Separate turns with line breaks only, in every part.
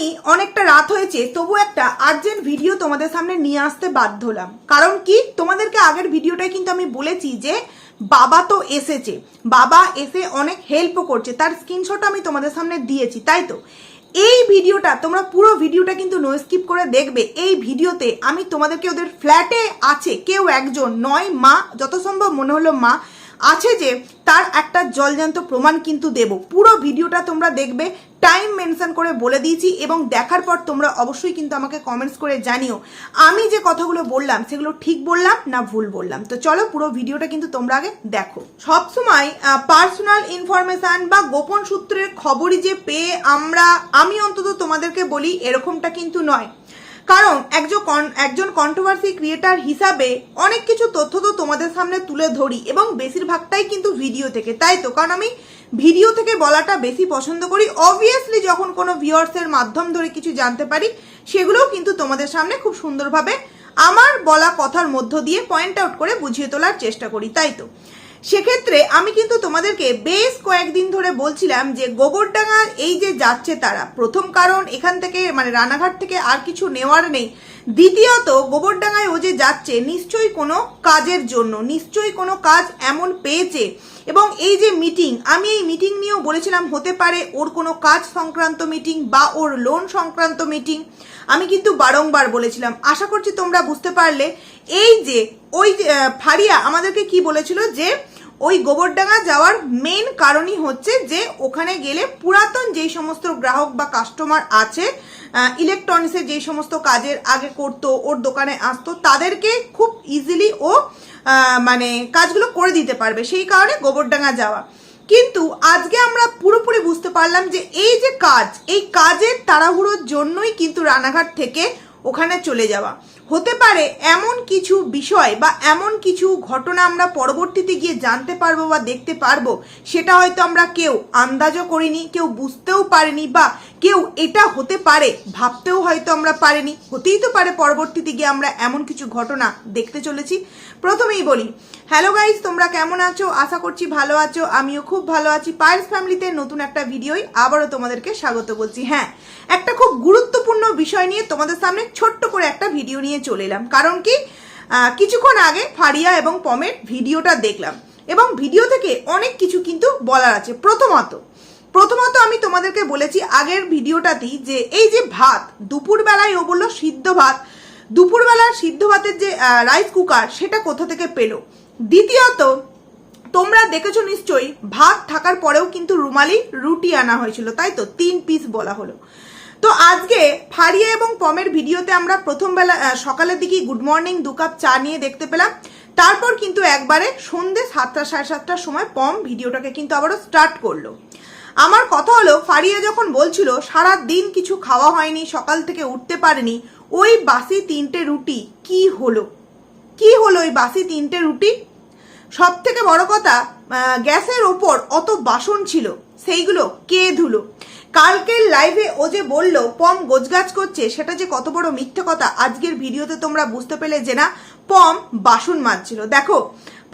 জানি অনেকটা রাত হয়েছে তবু একটা আর্জেন্ট ভিডিও তোমাদের সামনে নিয়ে আসতে বাধ্য হলাম। কারণ কি? তোমাদেরকে আগের ভিডিওটায় কিন্তু আমি বলেছি যে বাবা তো এসেছে। বাবা এসে অনেক হেল্পও করছে। তার স্ক্রিনশট আমি তোমাদের সামনে দিয়েছি, তাই তো? এই ভিডিওটা তোমরা পুরো ভিডিওটা কিন্তু নো স্কিপ করে দেখবে। এই ভিডিওতে আমি তোমাদেরকে ওদের ফ্ল্যাটে আছে, কেউ একজন নয়, মা, যত সম্ভব মনে হলো মা আছে যে তার একটা জলজান্ত প্রমাণ কিন্তু দেব। পুরো ভিডিওটা তোমরা দেখবে টাইম মেনশন করে বলে দিয়েছি এবং দেখার পর তোমরা অবশ্যই কিন্তু আমাকে কমেন্টস করে জানিও। আমি যে কথাগুলো বললাম, সেগুলো ঠিক বললাম না ভুল বললাম? তো চলো পুরো ভিডিওটা কিন্তু তোমরা আগে দেখো। সবসময় পার্সোনাল ইনফরমেশন বা গোপন সূত্রের খবরই যে পেয়ে আমরা, আমি অন্তত তোমাদেরকে বলি, এরকমটা কিন্তু নয়। কারণ একজন একজন কন্ট্রোভার্সি ক্রিয়েটার হিসাবে অনেক কিছু তথ্য তো তোমাদের সামনে তুলে ধরি এবং বেশিরভাগটাই কিন্তু ভিডিও থেকে, তাই তো? কারণ আমি ভিডিও থেকে বলাটা বেশি পছন্দ করি। অবভিয়াসলি যখন কোনো ভিউয়ার্সের মাধ্যম ধরে কিছু জানতে পারি, সেগুলোও কিন্তু তোমাদের সামনে খুব সুন্দরভাবে আমার বলা কথার মধ্য দিয়ে পয়েন্ট আউট করে বুঝিয়ে তোলার চেষ্টা করি, তাই তো? সেক্ষেত্রে আমি কিন্তু তোমাদেরকে বেশ কয়েকদিন ধরে বলছিলাম যে গোবরডাঙ্গা এই যে যাচ্ছে তারা, প্রথম কারণ এখান থেকে মানে রানাঘাট থেকে আর কিছু নেওয়ার নেই। দ্বিতীয়ত, গোবরডাঙ্গায় ও যে যাচ্ছে, নিশ্চয়ই কোনো কাজের জন্য, নিশ্চয়ই কোনো কাজ এমন পেয়েছে। এবং এই যে মিটিং আমি এই মিটিং নিয়েও বলেছিলাম, হতে পারে ওর কোনো কাজ সংক্রান্ত মিটিং বা ওর লোন সংক্রান্ত মিটিং আমি কিন্তু বারংবার বলেছিলাম, আশা করছি তোমরা বুঝতে পারলে। এই যে, ওই ফারিয়া আমাদেরকে কি বলেছিল যে ওই গোবরডাঙ্গা যাওয়ার মেন কারণই হচ্ছে যে ওখানে গেলে পুরাতন যেই সমস্ত গ্রাহক বা কাস্টমার আছে ইলেকট্রনিক্সের যেই সমস্ত কাজের আগে করতো, ওর দোকানে আসতো, তাদেরকে খুব ইজিলি ও মানে কাজগুলো করে দিতে পারবে সেই কারণে গোবরডাঙ্গা যাওয়া। কিন্তু আজকে আমরা পুরোপুরি বুঝতে পারলাম যে এই যে কাজ, এই কাজের তাড়াহুড়োর জন্যই কিন্তু রানাঘাট থেকে ওখানে চলে যাওয়া। হতে পারে এমন কিছু বিষয় বা এমন কিছু ঘটনা আমরা পরবর্তীতে গিয়ে জানতে পারব বা দেখতে পারব, সেটা হয়তো আমরা কেউ আন্দাজও করিনি, কেউ বুঝতেও পারিনি বা কেউ এটা হতে পারে, ভাবতেও হয়তো আমরা পারিনি। হতেই তো পারে পরবর্তীতে গিয়ে আমরা এমন কিছু ঘটনা দেখতে চলেছি। প্রথমেই বলি হ্যালো গাইস, তোমরা কেমন আছো? আশা করছি ভালো আছো। আমিও খুব ভালো আছি। পায়েলস ফ্যামিলিতে নতুন একটা ভিডিওই আবারও তোমাদেরকে স্বাগত বলছি। হ্যাঁ একটা খুব গুরুত্বপূর্ণ বিষয় নিয়ে তোমাদের সামনে ছোট্ট করে একটা ভিডিও নিয়ে চলে এলাম। কারণ কি? কিছুক্ষণ আগে ফারিয়া এবং পমের ভিডিওটা দেখলাম। এবং ভিডিও থেকে অনেক কিছু কিন্তু বলার আছে। প্রথমত প্রথমত আমি তোমাদেরকে বলেছি আগের ভিডিওটাতেই যে এই যে ভাত, দুপুরবেলায় ও বলল সিদ্ধ ভাত। দুপুরবেলার সিদ্ধ ভাতের যে রাইস কুকার সেটা কোথা থেকে পেল? দ্বিতীয়ত, তোমরা দেখেছ নিশ্চয়ই, ভাত থাকার পরেও কিন্তু রুমালি রুটি আনা হয়েছিল, তাই তো? তিন পিস বলা হলো। তো আজকে ফারিয়া এবং পমের ভিডিওতে আমরা প্রথম বেলা সকালের দিকে গুড মর্নিং দু কাপ চা নিয়ে দেখতে পেলাম। তারপর কিন্তু একবারে সন্ধে সাতটা, সাড়ে সাতটার সময় পম ভিডিওটাকে কিন্তু আবারও স্টার্ট করল। আমার কথা হলো, ফারিয়া যখন বলছিল, সারা দিন কিছু খাওয়া হয়নি, সকাল থেকে উঠতে পারেনি, ওই বাসি তিনটে রুটি কি হলো? কি হলো ওই বাসি তিনটে রুটি? সব থেকে বড় কথা গ্যাসের ওপর অত বাসন ছিল, সেইগুলো কে ধুলো? কালকের লাইভে ও যে বলল, পম গোছগাছ করছে, সেটা যে কত বড় মিথ্যে কথা, আজকের ভিডিওতে তোমরা বুঝতে পেলে যে না, পম বাসন মাজছিল। দেখো,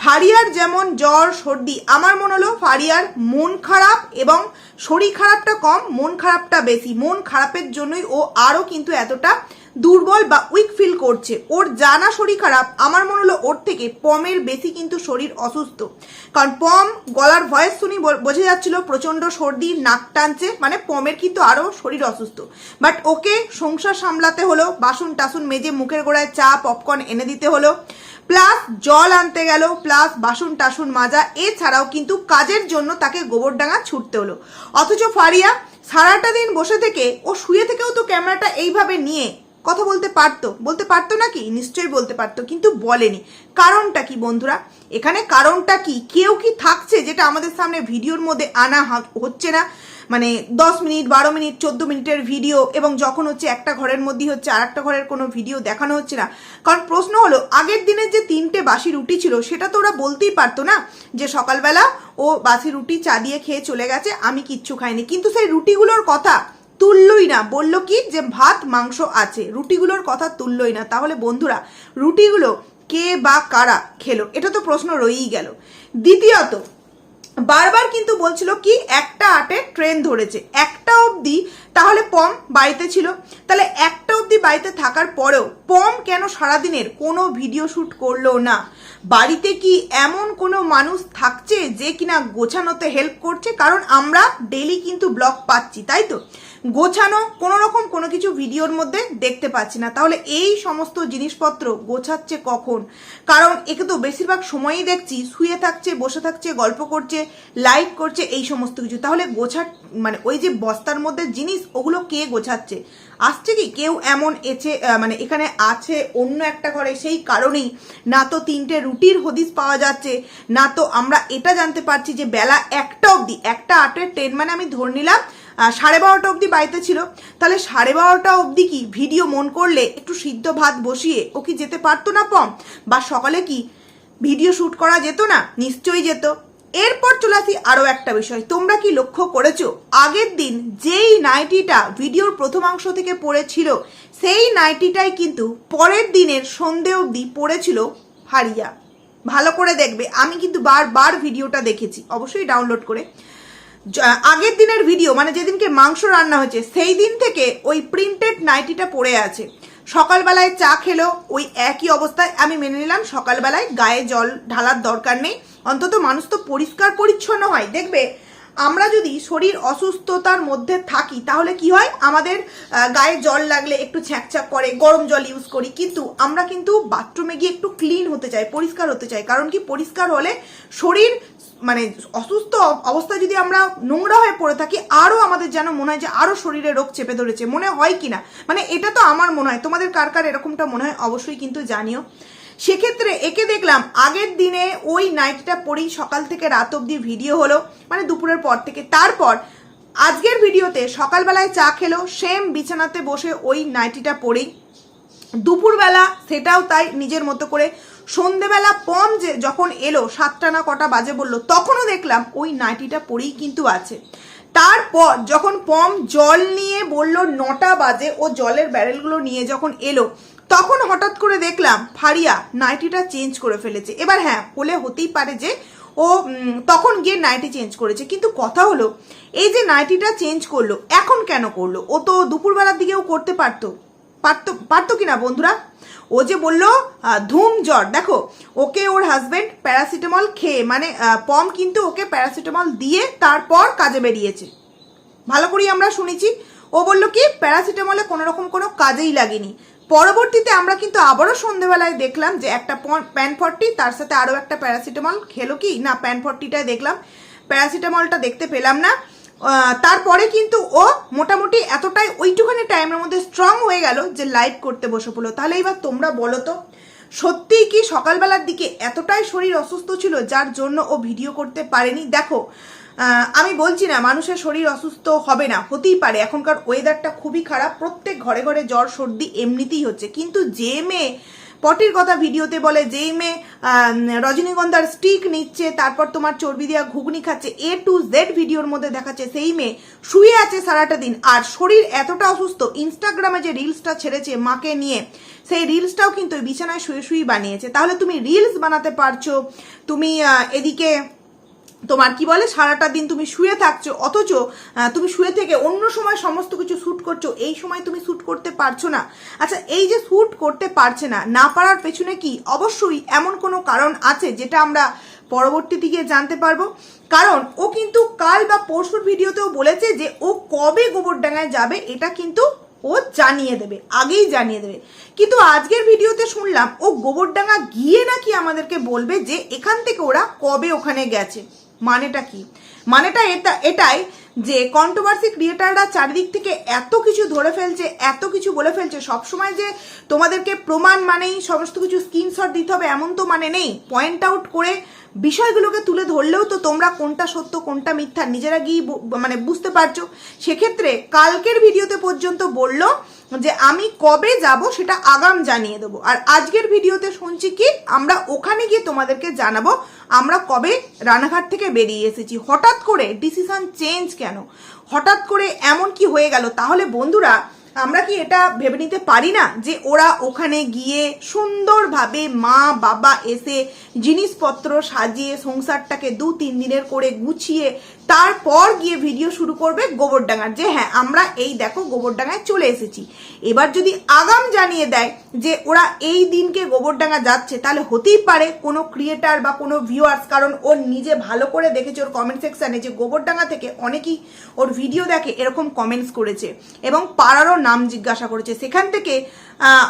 ফারিয়ার যেমন জ্বর, সর্দি, আমার মনে হলো ফারিয়ার মন খারাপ এবং শরীর খারাপটা কম, মন খারাপটা বেশি। মন খারাপের জন্যই ও আরও কিন্তু এতটা দুর্বল বা উইক ফিল করছে। ওর জানা শরীর খারাপ, আমার মনে হলো ওর থেকে পমের বেশি কিন্তু শরীর অসুস্থ। কারণ পম গলার ভয়েস শুনি বোঝা যাচ্ছিল প্রচণ্ড সর্দি, নাক টানছে মানে পমের কিন্তু আরও শরীর অসুস্থ। বাট ওকে সংসার সামলাতে হলো, বাসন টাসন মেজে মুখের গোড়ায় চা পপকর্ন এনে দিতে হলো। প্লাস জল আনতে গেল প্লাস বাসন টাসন মাজা, এছাড়াও কিন্তু কাজের জন্য তাকে গোবরডাঙ্গা ছুটতে হলো। অথচ ফারিয়া সারাটা দিন বসে থেকে ও শুয়ে থেকেও তো ক্যামেরাটা এইভাবে নিয়ে কথা বলতে পারতো। বলতে পারতো নাকি নিশ্চয়ই বলতে পারতো, কিন্তু বলেনি। কারণটা কি বন্ধুরা? এখানে কারণটা কি? কেউ কি থাকছে যেটা আমাদের সামনে ভিডিওর মধ্যে আনা হচ্ছে না? মানে দশ মিনিট, বারো মিনিট, চোদ্দ মিনিটের ভিডিও এবং যখন হচ্ছে একটা ঘরের মধ্যেই হচ্ছে আর একটা ঘরের কোনো ভিডিও দেখানো হচ্ছে না। কারণ প্রশ্ন হলো, আগের দিনের যে তিনটে বাসি রুটি ছিল, সেটা তো ওরা বলতেই পারতো না যে সকালবেলা ও বাসি রুটি চা দিয়ে খেয়ে চলে গেছে, আমি কিচ্ছু খাইনি। কিন্তু সেই রুটিগুলোর কথা তুললই না। বলল কি যে, ভাত, মাংস আছে। রুটিগুলোর কথা তুললই না। তাহলে বন্ধুরা, রুটিগুলো কে বা কারা খেলো? এটা তো প্রশ্ন রয়েই গেল। দ্বিতীয়ত, বারবার কিন্তু বলছিল কি, একটা আটে ট্রেন ধরেছে। একটা অবধি তাহলে পম বাড়িতে ছিল। তাহলে একটা অবধি বাড়িতে থাকার পরেও পম কেন সারাদিনের কোনো ভিডিও শ্যুট করল না? বাড়িতে কি এমন কোনো মানুষ থাকছে যে কিনা গোছানোতে হেল্প করছে? কারণ আমরা ডেলি কিন্তু ব্লগ পাচ্ছি, তাই তো? গোছানো কোনো রকম কোনো কিছু ভিডিওর মধ্যে দেখতে পাচ্ছি না। তাহলে এই সমস্ত জিনিসপত্র গোছাচ্ছে কখন? কারণ একে তো বেশিরভাগ সময়ই দেখছি, শুয়ে থাকছে, বসে থাকছে, গল্প করছে লাইক করছে, এই সমস্ত কিছু। তাহলে গোছা মানে ওই যে বস্তার মধ্যে জিনিস, ওগুলো কে গোছাচ্ছে? আসছে কি? কেউ এমন এছে মানে এখানে আছে অন্য একটা ঘরে, সেই কারণেই। না তো তিনটে রুটির হদিস পাওয়া যাচ্ছে, না তো আমরা এটা জানতে পারছি যে বেলা একটা অবধি, একটা আটের ট্রেন মানে আমি ধরে নিলাম সাড়ে বারোটা অবধি বাড়িতে ছিল। তাহলে সাড়ে বারোটা অবধি কি ভিডিও মন করলে একটু সিদ্ধ ভাত বসিয়ে ও কি যেতে পারতো না পম? বা সকালে কি ভিডিও শ্যুট করা যেত না? নিশ্চয়ই যেত। এরপর চলে আসি আরও একটা বিষয়। তোমরা কি লক্ষ্য করেছ? আগের দিন যেই নাইটিটা ভিডিওর প্রথমাংশ থেকে পড়েছিল, সেই নাইটিটাই কিন্তু পরের দিনের সন্ধে অবধি পড়েছিল হারিয়া ভালো করে দেখবে। আমি কিন্তু বারবার ভিডিওটা দেখেছি। অবশ্যই ডাউনলোড করে। আগের দিনের ভিডিও মানে যেদিনকে মাংস রান্না হয়েছে, সেই দিন থেকে ওই প্রিন্টেড নাইটিটা পড়ে আছে। সকালবেলায় চা খেলো, ওই একই অবস্থায় আমি মেনে নিলাম, সকালবেলায় গায়ে জল ঢালার দরকার নেই। অন্তত মানুষ তো পরিষ্কার পরিচ্ছন্ন হয়। দেখবে, আমরা যদি শরীর অসুস্থতার মধ্যে থাকি, তাহলে কি হয়? আমাদের গায়ে জল লাগলে একটু ছ্যাঁকছ্যাক করে, গরম জল ইউজ করি। কিন্তু আমরা কিন্তু বাথরুমে গিয়ে একটু ক্লিন হতে চাই, পরিষ্কার হতে চাই। কারণ কি? পরিষ্কার হলে শরীর মানে অসুস্থ অব- অবস্থায় যদি আমরা নোংরা হয়ে পড়ে থাকি আরও আমাদের যেন মনে হয় যে আরও শরীরে রোগ চেপে ধরেছে। মনে হয় কি না? মানে এটা তো আমার মনে হয়। তোমাদের কার কার এরকমটা মনে হয় অবশ্যই কিন্তু জানিও। সেক্ষেত্রে একে দেখলাম, আগের দিনে ওই নাইটটা পরেই সকাল থেকে রাত অবধি ভিডিও হলো মানে দুপুরের পর থেকে। তারপর আজকের ভিডিওতে সকালবেলায় চা খেলো সেম বিছানাতে বসে ওই নাইটিটা পরেই দুপুরবেলা, সেটাও তাই নিজের মতো করে সন্ধেবেলা পম যে যখন এলো, সাতটা না কটা বাজে বলল, তখনও দেখলাম ওই নাইটিটা পরেই কিন্তু আছে। তারপর যখন পম জল নিয়ে বলল নটা বাজে, ও জলের ব্যারেলগুলো নিয়ে যখন এলো, তখন হঠাৎ করে দেখলাম, ফারিয়া, নাইটিটা চেঞ্জ করে ফেলেছে। এবার হ্যাঁ হলে হতেই পারে যে ও তখন গিয়ে নাইটি চেঞ্জ করেছে। কিন্তু কথা হলো, এই যে নাইটিটা চেঞ্জ করল, এখন কেন করল? ও তো দুপুরবেলার দিকেও করতে পারতো। পারতো পারতো কিনা বন্ধুরা? ও যে বলল ধুম জ্বর, দেখো, ওকে ওর হাজবেন্ড প্যারাসিটামল খেয়ে মানে পম কিন্তু ওকে প্যারাসিটামল দিয়ে তারপর কাজে বেরিয়েছে। ভালো করেই আমরা শুনেছি। ও বলল কি প্যারাসিটামলে কোনো রকম কোনো কাজেই লাগেনি। পরবর্তীতে আমরা কিন্তু আবারও সন্ধেবেলায় দেখলাম যে একটা প্যান ফর্টি তার সাথে আরও একটা প্যারাসিটামল খেলো কি? না প্যান ফর্টিটায় দেখলাম। প্যারাসিটামলটা দেখতে পেলাম না। তারপরে কিন্তু ও মোটামুটি এতটাই ওইটুখানি টাইমের মধ্যে স্ট্রং হয়ে গেল যে লাইভ করতে বসে পড়ল। তাহলে এবার তোমরা বলো তো, সত্যিই কি সকালবেলার দিকে এতটাই শরীর অসুস্থ ছিল যার জন্য ও ভিডিও করতে পারেনি? দেখো আমি বলছি না, মানুষের শরীর অসুস্থ হবে না, হতেই পারে। এখনকার ওয়েদারটা খুবই খারাপ, প্রত্যেক ঘরে ঘরে জ্বর, সর্দি এমনিতেই হচ্ছে। কিন্তু যে মেয়ে পটির কথা ভিডিওতে বলে, যেই মেয়ে রজনীগন্ধার স্টিক নিচ্ছে, তারপর তোমার চর্বি দেওয়া ঘুগনি খাচ্ছে এ টু জেড ভিডিওর মধ্যে দেখাচ্ছে সেই মেয়ে শুয়ে আছে সারাটা দিন। আর শরীর এতটা অসুস্থ ইনস্টাগ্রামে যে রিলসটা ছেড়েছে মাকে নিয়ে, সেই রিলসটাও কিন্তু বিছানায় শুয়ে শুয়ে বানিয়েছে। তাহলে তুমি রিলস বানাতে পারছ। তুমি এদিকে তোমার কি বলে, সারাটা দিন তুমি শুয়ে থাকছো, অথচ তুমি শুয়ে থেকে অন্য সময় সমস্ত কিছু শ্যুট করছ, এই সময় তুমি শ্যুট করতে পারছ না। আচ্ছা এই যে শ্যুট করতে পারছে না না পারার পেছনে কি অবশ্যই এমন কোনো কারণ আছে যেটা আমরা পরবর্তী দিকে জানতে পারব? কারণ ও কিন্তু কাল বা পরশুর ভিডিওতেও বলেছে যে ও কবে গোবরডাঙ্গায় যাবে, এটা কিন্তু ও জানিয়ে দেবে, আগেই জানিয়ে দেবে। কিন্তু আজকের ভিডিওতে শুনলাম, ও গোবরডাঙ্গা গিয়ে নাকি আমাদেরকে বলবে যে এখান থেকে ওরা কবে ওখানে গেছে। মানেটা কি? মানেটা এটা, এটাই যে কন্ট্রোভার্সি ক্রিয়েটাররা চারিদিক থেকে এত কিছু ধরে ফেলছে, এত কিছু বলে ফেলছে, সবসময় যে তোমাদেরকে প্রমাণ মানেই সমস্ত কিছু স্ক্রিনশট দিতে হবে এমন তো মানে নেই। পয়েন্ট আউট করে বিষয়গুলোকে তুলে ধরলেও তো তোমরা কোনটা সত্য, কোনটা মিথ্যা নিজেরা গিয়ে মানে বুঝতে পারছ। সেক্ষেত্রে কালকের ভিডিওতে পর্যন্ত বলল যে আমি কবে যাব সেটা আগাম জানিয়ে দেবো। আর আজকের ভিডিওতে শুনছি কি, আমরা ওখানে গিয়ে তোমাদেরকে জানাব, আমরা কবে রানাঘাট থেকে বেরিয়ে এসেছি। হঠাৎ করে ডিসিশন চেঞ্জ কেন? হঠাৎ করে এমন কি হয়ে গেল? তাহলে বন্ধুরা, আমরা কি এটা ভেবে নিতে পারি না যে ওরা ওখানে গিয়ে সুন্দরভাবে মা, বাবা এসে জিনিসপত্র সাজিয়ে, সংসারটাকে দু তিন দিনের করে গুছিয়ে তারপর গিয়ে ভিডিও শুরু করবে গোবরডাঙ্গার। যে হ্যাঁ আমরা এই দেখো গোবরডাঙ্গায় চলে এসেছি। এবার যদি আগাম জানিয়ে দেয় যে ওরা এই দিনকে গোবরডাঙ্গা যাচ্ছে, তাহলে হতেই পারে কোনো ক্রিয়েটার বা কোনো ভিউয়ার্স কারণ ও নিজে ভালো করে দেখেছে ওর কমেন্ট সেকশানে যে গোবরডাঙ্গা থেকে অনেকেই ওর ভিডিও দেখে এরকম কমেন্টস করেছে এবং পাড়ারও নাম জিজ্ঞাসা করেছে। সেখান থেকে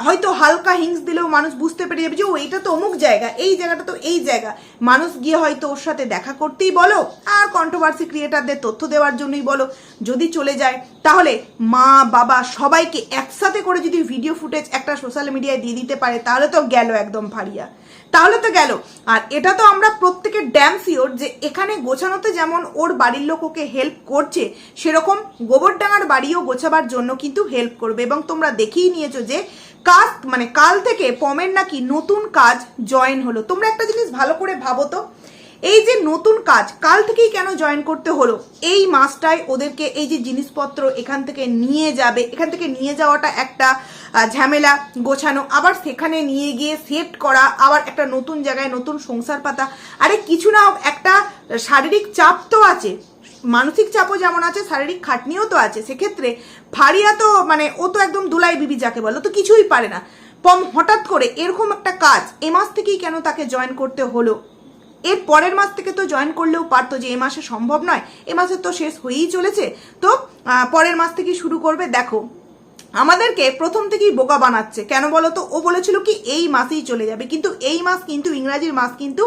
হয়তো হালকা হিংস দিলেও মানুষ বুঝতে পেরে যাবে যে, ও, এটা তো অমুক জায়গা, এই জায়গাটা তো এই জায়গা। মানুষ গিয়ে হয়তো ওর সাথে দেখা করতেই বলো, আর কন্ট্রোভার্সি ক্রিয়েটারদের তথ্য দেওয়ার জন্যই বলো, যদি চলে যায়, তাহলে মা, বাবা সবাইকে একসাথে করে যদি ভিডিও ফুটেজ একটা সোশ্যাল মিডিয়ায় দিয়ে দিতে পারে, তাহলে তো গেল একদম ফারিয়া তাহলে তো গেল। আর এটা তো আমরা প্রত্যেকের ড্যাম সিওর যে এখানে গোছানোতে যেমন ওর বাড়ির লোক ওকে হেল্প করছে, সেরকম গোবরডাঙ্গার বাড়িও গোছাবার জন্য কিন্তু হেল্প করবে। এবং তোমরা দেখেই নিয়েছো যে কাজ মানে কাল থেকে পমের নাকি নতুন কাজ জয়েন হলো। তোমরা একটা জিনিস ভালো করে ভাবো তো। এই যে নতুন কাজ, কাল থেকেই কেন জয়েন করতে হলো? এই মাসটায় ওদেরকে এই যে জিনিসপত্র এখান থেকে নিয়ে যাবে, এখান থেকে নিয়ে যাওয়াটা একটা ঝামেলা গোছানো। আবার সেখানে নিয়ে গিয়ে সেট করা, আবার একটা নতুন জায়গায় নতুন সংসার পাতা। আরে কিছু না, একটা শারীরিক চাপ তো আছে। মানসিক চাপও যেমন আছে, শারীরিক খাটনিও তো আছে। সেক্ষেত্রে ফারিয়া তো মানে ও তো একদম দুলাই বিবি যাকে বলো তো কিছুই পারে না। পম, হঠাৎ করে এরকম একটা কাজ, এ মাস থেকেই কেন তাকে জয়েন করতে হলো? এর পরের মাস থেকে তো জয়েন করলেও পারতো যে এ মাসে সম্ভব নয়, এ মাসে তো শেষ হয়েই চলেছে। তো পরের মাস থেকে শুরু করবে, দেখো। আমাদেরকে প্রথম থেকেই বোকা বানাচ্ছে। কেন বলো তো ও বলেছিল কি, এই মাসেই চলে যাবে। কিন্তু এই মাস কিন্তু, ইংরাজির মাস কিন্তু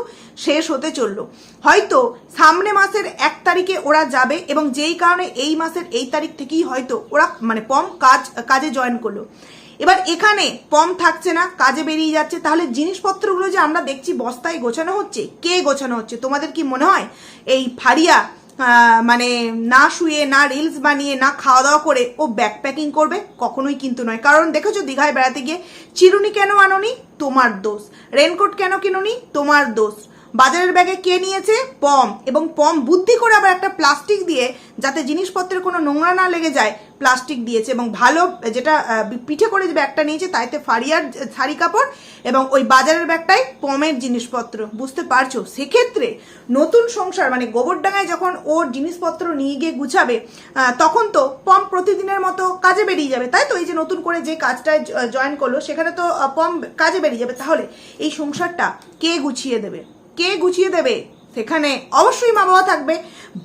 শেষ হতে চলল। হয়তো সামনে মাসের এক তারিখে ওরা যাবে এবং যেই কারণে এই মাসের এই তারিখ থেকেই হয়তো ওরা মানে পম কাজ, কাজে জয়েন করল। এবার এখানে পম থাকছে না, কাজে বেরিয়ে যাচ্ছে। তাহলে জিনিসপত্রগুলো যে আমরা দেখছি বস্তায় গোছানো হচ্ছে, কে গোছানো হচ্ছে? তোমাদের কি মনে হয়? এই ফারিয়া মানে না শুয়ে, না রিলস বানিয়ে, না খাওয়া দাওয়া করে, ও ব্যাক প্যাকিং করবে? কখনোই কিন্তু নয়। কারণ দেখেছ, দীঘায় বেড়াতে গিয়ে, চিরুনি কেন আনোনি? তোমার দোষ। রেনকোট কেন কিনোনি? তোমার দোষ। বাজারের ব্যাগে কে নিয়েছে? পম। এবং পম বুদ্ধি করে আবার একটা প্লাস্টিক দিয়ে, যাতে জিনিসপত্রের কোনো নোংরা না লেগে যায়, প্লাস্টিক দিয়েছে এবং ভালো, যেটা পিঠে করে যে ব্যাগটা নিয়েছে, তাইতে ফারিয়ার শাড়ি কাপড় এবং ওই বাজারের ব্যাগটাই পমের জিনিসপত্র। বুঝতে পারছ? সেক্ষেত্রে নতুন সংসার মানে গোবরডাঙ্গায় যখন ওর জিনিসপত্র নিয়ে গিয়ে গুছাবে তখন তো পম প্রতিদিনের মতো কাজে বেরিয়ে যাবে। তাই তো এই যে নতুন করে যে কাজটায় জয়েন করল, সেখানে তো পম কাজে বেরিয়ে যাবে। তাহলে এই সংসারটা কে গুছিয়ে দেবে? কে গুছিয়ে দেবে? সেখানে অবশ্যই মা বাবা থাকবে।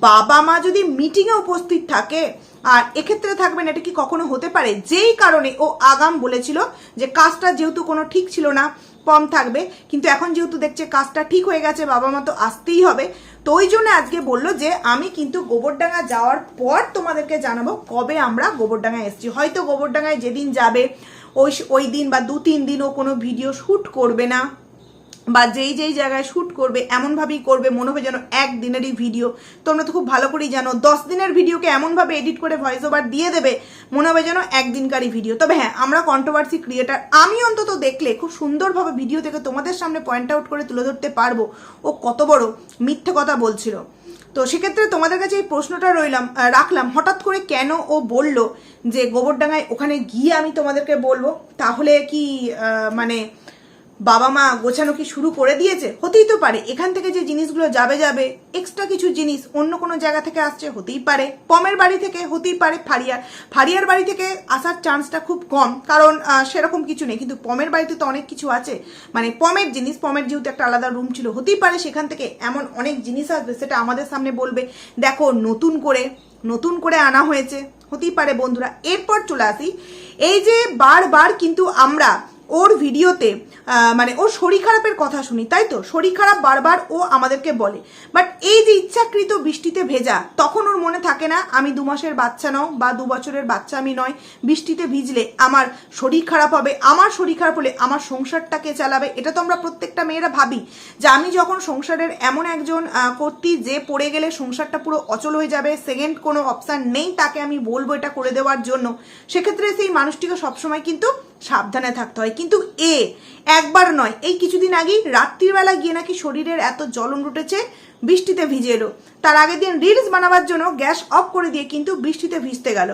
বাবা মা যদি মিটিংয়ে উপস্থিত থাকে, আর এক্ষেত্রে থাকবেন, এটা কি কখনো হতে পারে? যেই কারণে ও আগাম বলেছিল যে কাজটা যেহেতু কোনো ঠিক ছিল না, কম থাকবে। কিন্তু এখন যেহেতু দেখছে কাজটা ঠিক হয়ে গেছে, বাবা মা তো আসতেই হবে। তো ওই জন্য আজকে বলল যে, আমি কিন্তু গোবরডাঙ্গা যাওয়ার পর তোমাদেরকে জানাব কবে আমরা গোবরডাঙ্গায় এসেছি। হয়তো গোবরডাঙ্গায় যেদিন যাবে, ওই ওই দিন বা দু তিন দিন ও কোনো ভিডিও শ্যুট করবে না। বা যেই যেই জায়গায় শ্যুট করবে, এমনভাবেই করবে, মনে হবে যেন একদিনেরই ভিডিও তোমরা তো খুব ভালো করেই জানো, দশ দিনের ভিডিওকে এমনভাবে এডিট করে ভয়েস ওভার দিয়ে দেবে, মনে হবে যেন একদিনকারই ভিডিও তবে হ্যাঁ আমরা কন্ট্রোভার্সি ক্রিয়েটার আমি অন্তত দেখলে খুব সুন্দরভাবে ভিডিও থেকে তোমাদের সামনে পয়েন্ট আউট করে তুলে ধরতে পারব। ও কত বড় মিথ্যে কথা বলছিল। তো সেক্ষেত্রে তোমাদের কাছে এই প্রশ্নটা রইলাম রাখলাম, হঠাৎ করে কেন ও বলল যে গোবরডাঙ্গায় ওখানে গিয়ে আমি তোমাদেরকে বলব? তাহলে কি মানে বাবা মা গোছানো কি শুরু করে দিয়েছে? হতেই তো পারে। এখান থেকে যে জিনিসগুলো যাবে যাবে এক্সট্রা কিছু জিনিস অন্য কোনো জায়গা থেকে আসছে, হতেই পারে। পমের বাড়ি থেকে হতেই পারে ফারিয়ার। ফারিয়ার বাড়ি থেকে আসার চান্সটা খুব কম, কারণ সেরকম কিছু নেই। কিন্তু পমের বাড়িতে তো অনেক কিছু আছে। মানে পমের জিনিস, পমের যেহেতু একটা আলাদা রুম ছিল, হতেই পারে সেখান থেকে এমন অনেক জিনিস আসবে, সেটা আমাদের সামনে বলবে, দেখো, নতুন করে নতুন করে আনা হয়েছে। হতেই পারে বন্ধুরা। এরপর চলে আসি। এই যে বারবার কিন্তু আমরা ওর ভিডিওতে মানে ওর শরীর খারাপের কথা শুনি তাই তো? শরীর খারাপ বারবার ও আমাদেরকে বলে। বাট এই যে ইচ্ছাকৃত বৃষ্টিতে ভেজা তখন ওর মনে থাকে না আমি দু মাসের বাচ্চা নাও বা দু বছরের বাচ্চা আমি নয় বৃষ্টিতে ভিজলে আমার শরীর খারাপ হবে আমার শরীর খারাপ হলে আমার সংসারটাকে চালাবে এটা তো আমরা প্রত্যেকটা মেয়েরা ভাবি। যে আমি যখন সংসারের এমন একজন আহ, কর্ত্রী যে পড়ে গেলে সংসারটা পুরো অচল হয়ে যাবে সেকেন্ড কোনো অপশান নেই তাকে আমি বলব এটা করে দেওয়ার জন্য সেক্ষেত্রে সেই মানুষটিকে সবসময় কিন্তু সাবধানে থাকতে হয়। কিন্তু এ একবার নয়, এই কিছুদিন আগেই রাত্রিবেলা গিয়ে নাকি শরীরের এত জ্বলন রুটেছে, বৃষ্টিতে ভিজে এলো। তার আগের দিন রিলস বানাবার জন্য গ্যাস অফ করে দিয়ে কিন্তু বৃষ্টিতে ভিজতে গেল।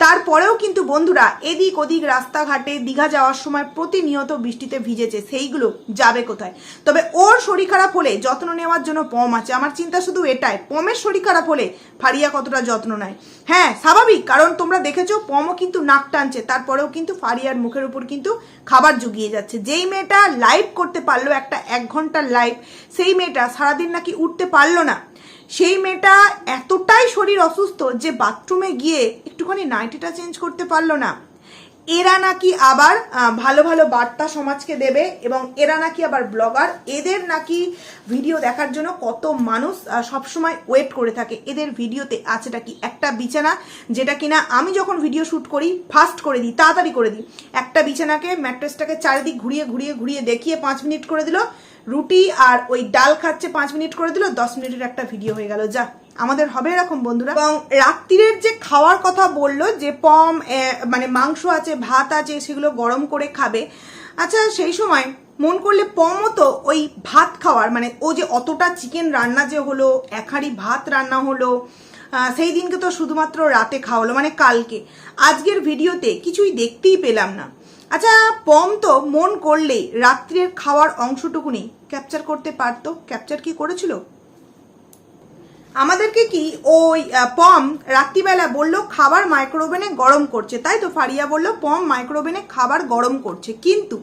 তারপরেও কিন্তু বন্ধুরা এদিক ওদিক রাস্তাঘাটে দীঘা যাওয়ার সময় প্রতিনিয়ত বৃষ্টিতে ভিজেছে, সেইগুলো যাবে কোথায়? তবে ওর শরীর খারাপ হলে যত্ন নেওয়ার জন্য পম আছে। আমার চিন্তা শুধু এটাই, পমের শরীর খারাপ হলে ফারিয়া কতটা যত্ন নেয়? হ্যাঁ স্বাভাবিক, কারণ তোমরা দেখেছ পমও কিন্তু নাক টানছে, তারপরেও কিন্তু ফারিয়ার মুখের উপর কিন্তু খাবার জুগিয়ে যাচ্ছে। যেই মেয়েটা লাইভ করতে পারল একটা এক ঘণ্টার লাইভ সেই মেয়েটা সারাদিন নাকি উঠতে পারল না। সেই মেয়েটা এতটাই শরীর অসুস্থ যে বাথরুমে গিয়ে একটুখানি নাইটিটা চেঞ্জ করতে পারল না। এরা নাকি আবার ভালো ভালো বার্তা সমাজকে দেবে এবং এরা নাকি আবার ব্লগার। এদের নাকি ভিডিও দেখার জন্য কত মানুষ সবসময় ওয়েট করে থাকে। এদের ভিডিওতে আছেটা কি একটা বিছানা যেটা কিনা আমি যখন ভিডিও শ্যুট করি, ফাস্ট করে দিই, তাড়াতাড়ি করে দিই। একটা বিছানাকে, ম্যাট্রেসটাকে চারিদিক ঘুরিয়ে ঘুরিয়ে ঘুরিয়ে দেখিয়ে পাঁচ মিনিট করে দিল। রুটি আর ওই ডাল খাচ্ছে পাঁচ মিনিট করে দিল, দশ মিনিটের একটা ভিডিও হয়ে গেল। যা, আমাদের হবে এরকম, বন্ধুরা। এবং রাত্রিরের যে খাওয়ার কথা বলল, যে পম মানে মাংস আছে, ভাত আছে, সেগুলো গরম করে খাবে। আচ্ছা সেই সময় মন করলে পমও তো ওই ভাত খাওয়ার মানে ও যে অতটা চিকেন রান্না যে হলো, এক হাঁড়ি ভাত রান্না হলো সেই দিনকে তো শুধুমাত্র রাতে খাওয়ালো মানে কালকে। আজকের ভিডিওতে কিছুই দেখতেই পেলাম না। আচ্ছা পম তো মন করলেই রাত্রির খাওয়ার অংশটুকুনি ক্যাপচার করতে পারতো। ক্যাপচার কি করেছিল? আমাদেরকে কি ওই পম রাত্রিবেলা বলল, খাবার মাইক্রোওভেনে গরম করছে। তাই তো ফারিয়া বলল, পম মাইক্রোওভেনে খাবার গরম করছে। কিন্তু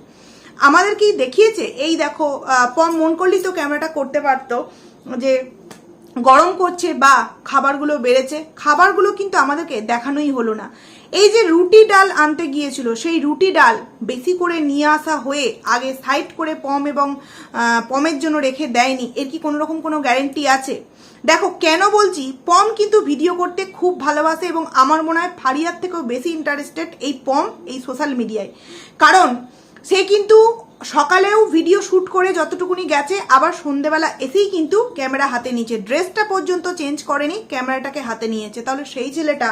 আমাদের কি দেখিয়েছে? এই দেখো পম মন করলেই তো ক্যামেরাটা করতে পারতো যে গরম করছে বা খাবারগুলো বেড়েছে, খাবারগুলো কিন্তু আমাদেরকে দেখানোই হলো না। এই যে রুটি ডাল আনতে গিয়েছিল, সেই রুটি ডাল বেশি করে নিয়ে আসা হয়ে আগে সাইড করে পম এবং পমের জন্য রেখে দেয়নি, এর কি কোনো রকম কোনো গ্যারেন্টি আছে? দেখো, কেন বলছি, পম কিন্তু ভিডিও করতে খুব ভালোবাসে এবং আমার মনে হয় ফারিয়ার থেকেও বেশি ইন্টারেস্টেড এই পম এই সোশ্যাল মিডিয়ায় কারণ সে কিন্তু সকালেও ভিডিও শ্যুট করে যতটুকুনি গেছে, আবার সন্ধেবেলা এসেই কিন্তু ক্যামেরা হাতে নিয়েছে। ড্রেসটা পর্যন্ত চেঞ্জ করেনি ক্যামেরাটাকে হাতে নিয়েছে। তাহলে সেই ছেলেটা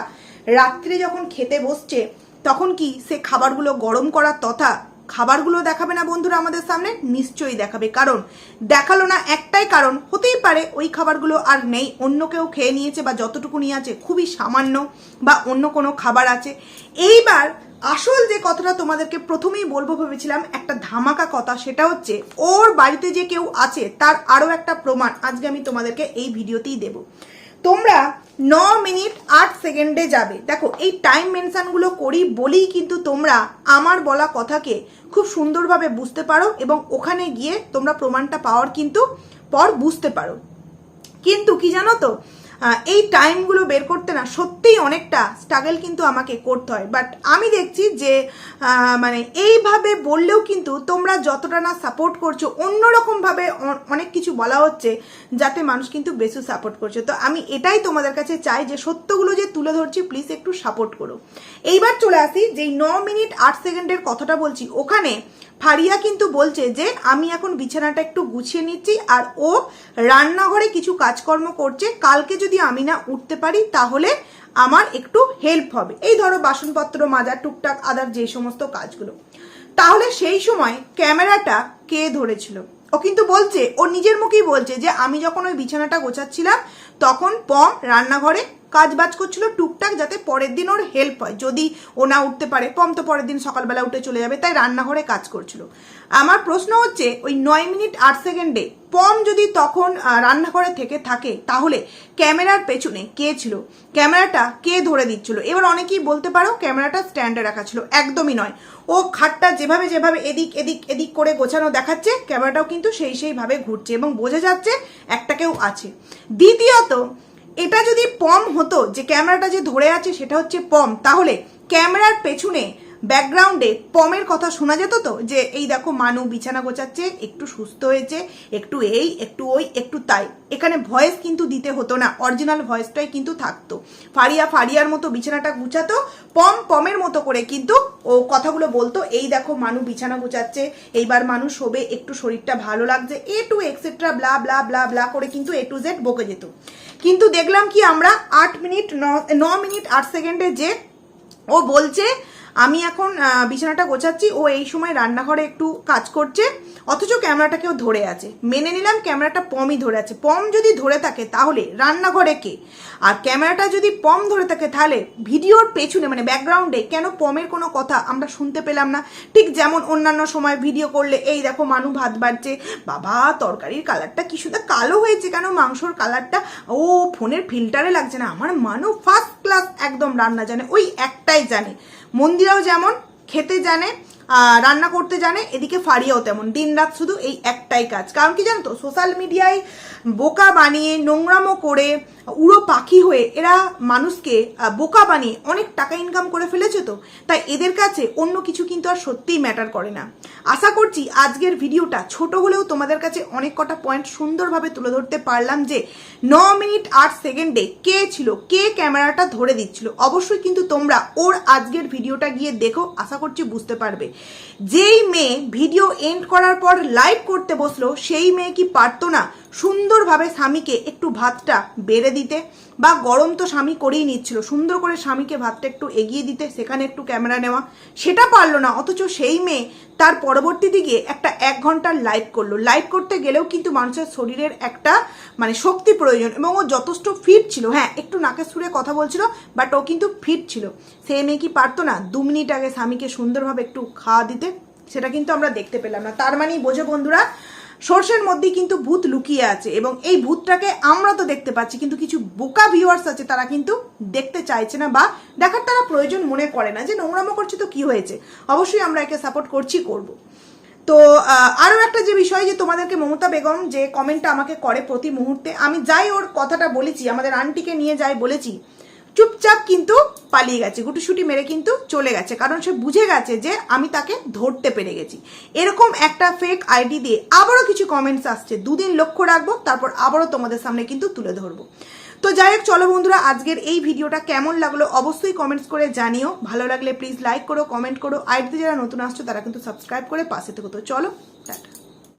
রাত্রে যখন খেতে বসছে, তখন কি সে খাবারগুলো গরম করার তথা খাবারগুলো দেখাবে না বন্ধুরা আমাদের সামনে? নিশ্চয়ই দেখাবে। কারণ দেখাল না একটাই কারণ, হতেই পারে ওই খাবারগুলো আর নেই। অন্য কেউ খেয়ে নিয়েছে বা যতটুকুনি আছে, খুবই সামান্য বা অন্য কোনো খাবার আছে। এইবার আসল যে কথাটা তোমাদেরকে প্রথমেই বলব ভেবেছিলাম, একটা ধামাকা কথা, সেটা হচ্ছে ওর বাড়িতে যে কেউ আছে, তার আরও একটা প্রমাণ আজকে আমি তোমাদেরকে এই ভিডিওতেই দেব। তোমরা ন মিনিট আট সেকেন্ডে যাবে। দেখো, এই টাইম মেনশনগুলো করি বলেই কিন্তু তোমরা আমার বলা কথাকে খুব সুন্দরভাবে বুঝতে পারো এবং ওখানে গিয়ে তোমরা প্রমাণটা পাওয়ার কিন্তু পর বুঝতে পারো। কিন্তু কি জানো তো? এই টাইমগুলো বের করতে না সত্যিই অনেকটা স্ট্রাগল কিন্তু আমাকে করতে হয়। বাট আমি দেখছি যে মানে এইভাবে বললেও কিন্তু তোমরা যতটা না সাপোর্ট করছ অন্যরকমভাবে অনেক কিছু বলা হচ্ছে যাতে মানুষ কিন্তু বেশি সাপোর্ট করছে। তো আমি এটাই তোমাদের কাছে চাই যে সত্যগুলো যে তুলে ধরছি প্লিজ একটু সাপোর্ট করো। এইবার চলে আসি যেই ন মিনিট আট সেকেন্ডের কথাটা বলছি। ওখানে ফারিয়া কিন্তু বলছে যে, আমি এখন বিছানাটা একটু গুছিয়ে নিচ্ছি আর ও রান্নাঘরে কিছু কাজকর্ম করছে। কালকে যদি আমি না উঠতে পারি, তাহলে আমার একটু হেল্প হবে। এই ধরো বাসনপত্র মাজা টুকটাক আদার যে সমস্ত কাজগুলো। তাহলে সেই সময় ক্যামেরাটা কে ধরেছিল? ও কিন্তু বলছে, ও নিজের মুখেই বলছে যে, আমি যখন ওই বিছানাটা গোছাচ্ছিলাম, তখন পম রান্নাঘরে কাজ বাজ করছিল টুকটাক যাতে পরের দিন ওর হেল্প হয়। যদি ও না উঠতে পারে, পম তো পরের দিন সকালবেলা উঠে চলে যাবে, তাই রান্নাঘরে কাজ করছিল। আমার প্রশ্ন হচ্ছে, ওই নয় মিনিট আট সেকেন্ডে পম যদি তখন রান্নাঘরে থেকে থাকে, তাহলে ক্যামেরার পেছনে কে ছিল? ক্যামেরাটা কে ধরে দিচ্ছিল? এবার অনেকেই বলতে পারো, ক্যামেরাটা স্ট্যান্ডে রাখা ছিল। একদমই নয়। ও খাটটা যেভাবে যেভাবে এদিক এদিক এদিক করে গোছানো দেখাচ্ছে, ক্যামেরাটাও কিন্তু সেই সেইভাবে ঘুরছে এবং বোঝা যাচ্ছে, একটা কেউ আছে। দ্বিতীয়ত এটা যদি পম হতো, যে ক্যামেরাটা যে ধরে আছে সেটা হচ্ছে পম, তাহলে ক্যামেরার পেছনে ব্যাকগ্রাউন্ডে পমের কথা শোনা যেত তো, যে এই দেখো মানু বিছানা গোছাচ্ছে, একটু সুস্থ হয়েছে, একটু এই, একটু ওই, একটু তাই। এখানে ভয়েস কিন্তু দিতে হতো না, অরিজিনাল ভয়েসটাই কিন্তু থাকতো। ফারিয়া ফারিয়ার মতো বিছানাটা গুছাতো, পম পমের মতো করে কিন্তু ও কথাগুলো বলতো, এই দেখো মানু বিছানা গুছাচ্ছে, এইবার মানুষ শোবে, একটু শরীরটা ভালো লাগছে, A to etcetera blah blah blah blah করে কিন্তু এ টু জেড বকে যেত। কিন্তু দেখলাম কি আমরা আট মিনিট ন মিনিট আট সেকেন্ডে যে ও বলছে আমি এখন বিছানাটা গোছাচ্ছি, ও এই সময় রান্নাঘরে একটু কাজ করছে, অথচ ক্যামেরাটাকেও ধরে আছে। মেনে নিলাম ক্যামেরাটা পমই ধরে আছে। পম যদি ধরে থাকে, তাহলে রান্নাঘরে কে? আর ক্যামেরাটা যদি পম ধরে থাকে, তাহলে ভিডিওর পেছনে মানে ব্যাকগ্রাউন্ডে কেন পমের কোনো কথা আমরা শুনতে পেলাম না? ঠিক যেমন অন্যান্য সময় ভিডিও করলে, এই দেখো মানু ভাত বাড়ছে, বাবা, তরকারির কালারটা কি শুধু কালো হয়েছে কেন মাংসর কালারটা? ও, ফোনের ফিল্টারে লাগছে না, আমার মানু ফার্স্ট ক্লাস একদম রান্না জানে, ওই একটাই জানে। মন্দিরাও যেমন খেতে জানে রান্না করতে জানে, এদিকে ফারিয়াও তেমন। দিন রাত শুধু এই একটাই কাজ। কারণ কি জানো তো সোশ্যাল মিডিয়ায় বোকা বানিয়ে, নোংরামো করে, উড়ো পাখি হয়ে এরা মানুষকে বোকা বানিয়ে অনেক টাকা ইনকাম করে ফেলেছে তো? তাই এদের কাছে অন্য কিছু কিন্তু আর সত্যিই ম্যাটার করে না। আশা করছি আজকের ভিডিওটা ছোট হলেও তোমাদের কাছে অনেক কটা পয়েন্ট সুন্দরভাবে তুলে ধরতে পারলাম যে, ন মিনিট আট সেকেন্ডে কে ছিল, কে ক্যামেরাটা ধরে দিচ্ছিল? অবশ্যই কিন্তু তোমরা ওর আজকের ভিডিওটা গিয়ে দেখো, আশা করছি বুঝতে পারবে। যেই মেয়ে ভিডিও এন্ড করার পর লাইভ করতে বসল, সেই মেয়ে কি পারতো না সুন্দরভাবে স্বামীকে একটু ভাতটা বেড়ে দিতে বা গরম তো স্বামী করেই নিচ্ছিল, সুন্দর করে স্বামীকে ভাতটা একটু এগিয়ে দিতে, সেখানে একটু ক্যামেরা নেওয়া, সেটা পারল না, অথচ সেই মেয়ে তার পরবর্তী দিকে একটা এক ঘণ্টার লাইভ করল। লাইভ করতে গেলেও কিন্তু মানুষের শরীরের একটা মানে শক্তি প্রয়োজন এবং ও যথেষ্ট ফিট ছিল। হ্যাঁ একটু নাকের সুরে কথা বলছিল বাট ও কিন্তু ফিট ছিল। সেই মেয়ে কি পারতো না দু মিনিট আগে স্বামীকে সুন্দরভাবে একটু খাওয়া দিতে? সেটা কিন্তু আমরা দেখতে পেলাম না। তার মানেই বোঝো বন্ধুরা সর্ষের মধ্যেই কিন্তু ভূত লুকিয়ে আছে এবং এই ভূতটাকে আমরা তো দেখতে পাচ্ছি, কিন্তু কিছু বোকা ভিউয়ার্স আছে তারা কিন্তু দেখতে চাইছে না বা দেখার তারা প্রয়োজন মনে করে না যে নোংরামো করছে তো কি হয়েছে। অবশ্যই আমরা একে সাপোর্ট করছি, করব। তো আরও একটা যে বিষয় যে তোমাদেরকে মমতা বেগম যে কমেন্টটা আমাকে করে প্রতি মুহূর্তে, আমি যাই ওর কথাটা বলেছি, আমাদের আন্টিকে নিয়ে যাই বলেছি চুপচাপ কিন্তু পালিয়ে গেছে, গুটিসুটি মেরে কিন্তু চলে গেছে, কারণ সে বুঝে গেছে যে আমি তাকে ধরতে পেরে গেছি। এরকম একটা ফেক আইডি দিয়ে আবারও কিছু কমেন্টস আসছে, দুদিন লক্ষ্য রাখব, তারপর আবারও তোমাদের সামনে কিন্তু তুলে ধরবো। তো যাই হোক, চলো বন্ধুরা, আজকের এই ভিডিওটা কেমন লাগল অবশ্যই কমেন্টস করে জানিও। ভালো লাগলে প্লিজ লাইক করো কমেন্ট করো। আইডিতে যারা নতুন আসছো, তারা কিন্তু সাবস্ক্রাইব করে পাশে থেকো। তো চলো, টাটা।